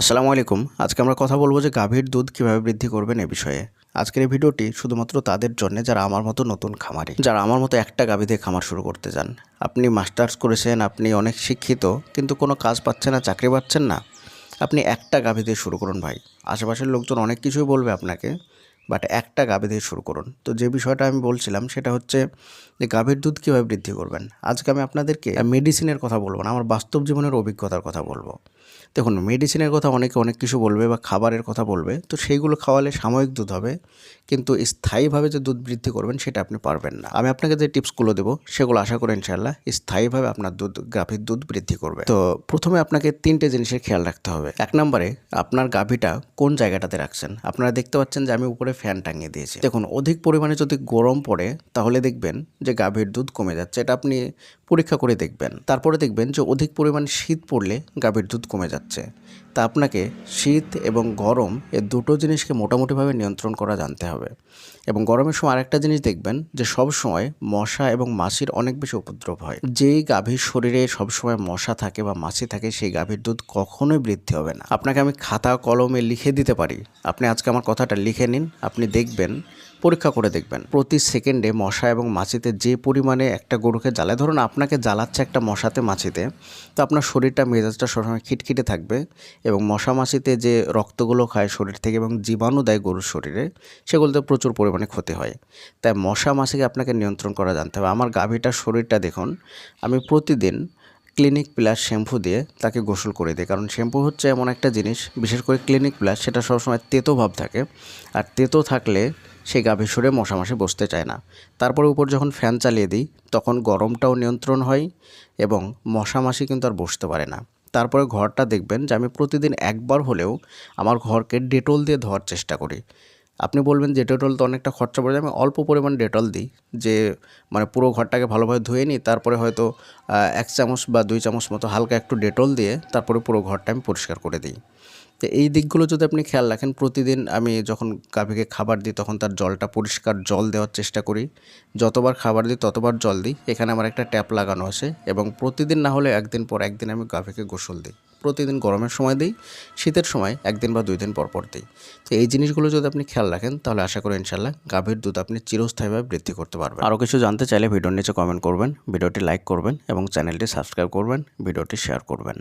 আসসালামু আলাইকুম। আজকে আমরা কথা বলব যে গাভীর দুধ কীভাবে বৃদ্ধি করবেন এ বিষয়ে। আজকের এই ভিডিওটি শুধুমাত্র তাদের জন্য যারা আমার মতো নতুন খামারি, যারা আমার মতো একটা গাভী দিয়ে খামার শুরু করতে চান। আপনি মাস্টার্স করেছেন, আপনি অনেক শিক্ষিত, কিন্তু কোনো কাজ পাচ্ছেন না, চাকরি পাচ্ছেন না। আপনি একটা গাভী দিয়ে শুরু করুন ভাই। আশেপাশের লোকজন অনেক কিছুই বলবে আপনাকে। বাট একটা গাভী দিয়ে শুরু করুন। তো যে বিষয়টা আমি বলছিলাম, সেটা হচ্ছে যে গাভীর দুধ কীভাবে বৃদ্ধি করবেন? আজকে আমি আপনাদেরকে মেডিসিনের কথা বলব না, আমার বাস্তব জীবনের অভিজ্ঞতার কথা বলব। দেখুন মেডিসিনের কথা অনেকে অনেক কিছু বলবে বা খাবারের কথা বলবে, তো সেইগুলো খাওয়ালে সাময়িক দুধ হবে, কিন্তু স্থায়ীভাবে যে দুধ বৃদ্ধি করবেন, সেটা আপনি পারবেন না। আমি আপনাকে যে টিপসগুলো দেবো, সেগুলো আশা করি ইনশাল্লাহ স্থায়ীভাবে আপনার দুধ, গাভীর দুধ বৃদ্ধি করবে। তো প্রথমে আপনাকে তিনটে জিনিসের খেয়াল রাখতে হবে। এক নম্বরে, আপনার গাভীটা কোন জায়গাটাতে রাখছেন? আপনারা দেখতে পাচ্ছেন যে আমি উপরে ফ্যান টাঙিয়ে দিয়েছি। দেখুন, অধিক পরিমাণে যদি গরম পড়ে, তাহলে দেখবেন যে গাভীর দুধ কমে যাচ্ছে। এটা আপনি পরীক্ষা করে দেখবেন। তারপরে দেখবেন যে অধিক পরিমাণে শীত পড়লে গাভীর দুধ কমে যাচ্ছে। তা আপনাকে শীত এবং গরম এ দুটো জিনিসকে মোটামুটিভাবে নিয়ন্ত্রণ করা জানতে হবে। এবং গরমের সময় আরেকটা জিনিস দেখবেন যে সব সময় মশা এবং মাছির অনেক বেশি উপদ্রব হয়। যেই গাভীর শরীরে সবসময় মশা থাকে বা মাছি থাকে, সেই গাভীর দুধ কখনোই বৃদ্ধি হবে না। আপনাকে আমি খাতা কলমে লিখে দিতে পারি। আপনি আজকে আমার কথাটা লিখে নিন আপনি দেখবেন, পরীক্ষা করে দেখবেন। প্রতি সেকেন্ডে মশা এবং মাছিতে যে পরিমাণে একটা গরুকে জ্বালায়, ধরুন আপনাকে জ্বালাচ্ছে একটা মশাতে, মাছিতে, তো আপনার শরীরটা, মেজাজটা সবসময় খিটখিটে থাকবে এবং মশা, মাছিতে যে রক্তগুলো খায় শরীর থেকে এবং জীবাণু দেয় গরুর শরীরে, সেগুলোতে প্রচুর পরিমাণে ক্ষতি হয়। তাই মশা, মাছিকে আপনাকে নিয়ন্ত্রণ করা জানতে হবে। আমার গাভীটার শরীরটা দেখুন, আমি প্রতিদিন ক্লিনিক প্লাস শ্যাম্পু দিয়ে তাকে গোসল করে দিই কারণ শ্যাম্পু হচ্ছে এমন একটা জিনিস, বিশেষ করে ক্লিনিক প্লাস, সেটা সবসময় তেতো ভাব থাকে। আর তেতো থাকলে সেই গাভীর সরে মশামাছি বসতে চায় না। তারপরে উপর যখন ফ্যান চালিয়ে দিই, তখন গরমটাও নিয়ন্ত্রণ হয় এবং মশামাছি কিন্তু আর বসতে পারে না। তারপরে ঘরটা দেখবেন যে আমি প্রতিদিন একবার হলেও আমার ঘরকে ডেটল দিয়ে ধোয়ার চেষ্টা করি। আপনি বলবেন যে ডেটল তো অনেকটা খরচা পড়ে যায়, আমি অল্প পরিমাণ ডেটল দিই, যে মানে পুরো ঘরটাকে ভালোভাবে ধুয়ে নিই, তারপরে হয়তো এক চামচ বা দুই চামচ মতো হালকা একটু ডেটল দিয়ে তারপরে পুরো ঘরটা আমি পরিষ্কার করে দিই। তো এই দিকগুলো যদি আপনি খেয়াল রাখেন, প্রতিদিন আমি যখন গাভীকে খাবার দিই, তখন তার জলটা পরিষ্কার জল দেওয়ার চেষ্টা করি। যতবার খাবার দিই, ততবার জল দিই। এখানে আমার একটা ট্যাপ লাগানো আছে এবং প্রতিদিন না হলে একদিন পর একদিন আমি গাভীকে গোসল দিই। প্রতিদিন গরমের সময় দিই, শীতের সময় একদিন বা দুই দিন পর পর দিই। তো এই জিনিসগুলো যদি আপনি খেয়াল রাখেন, তাহলে আশা করি ইনশাল্লাহ গাভীর দুধ আপনি চিরস্থায়ীভাবে বৃদ্ধি করতে পারবেন। আরও কিছু জানতে চাইলে ভিডিওর নিচে কমেন্ট করবেন, ভিডিওটি লাইক করবেন এবং চ্যানেলটি সাবস্ক্রাইব করবেন, ভিডিওটি শেয়ার করবেন।